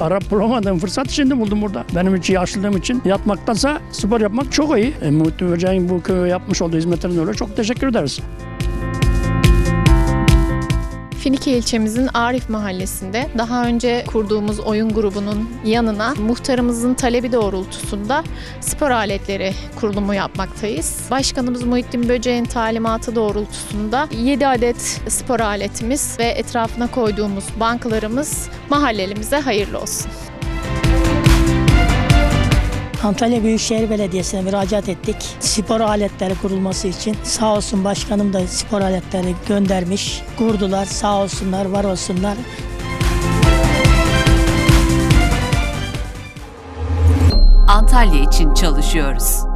Arap bulamadığım fırsat şimdi buldum burada. Benim için yaşlılığım için yatmaktansa spor yapmak çok iyi. E, Muhittin Böceğin bu köye yapmış olduğu hizmetlerine dolayı çok teşekkür ederiz. Finike ilçemizin Arif Mahallesi'nde daha önce kurduğumuz oyun grubunun yanına muhtarımızın talebi doğrultusunda spor aletleri kurulumu yapmaktayız. Başkanımız Muhittin Böceğin talimatı doğrultusunda 7 adet spor aletimiz ve etrafına koyduğumuz banklarımız mahallelimize hayırlı olsun. Antalya Büyükşehir Belediyesi'ne müracaat ettik. Spor aletleri kurulması için. Sağ olsun başkanım da spor aletleri göndermiş. Kurdular sağ olsunlar var olsunlar. Antalya için çalışıyoruz.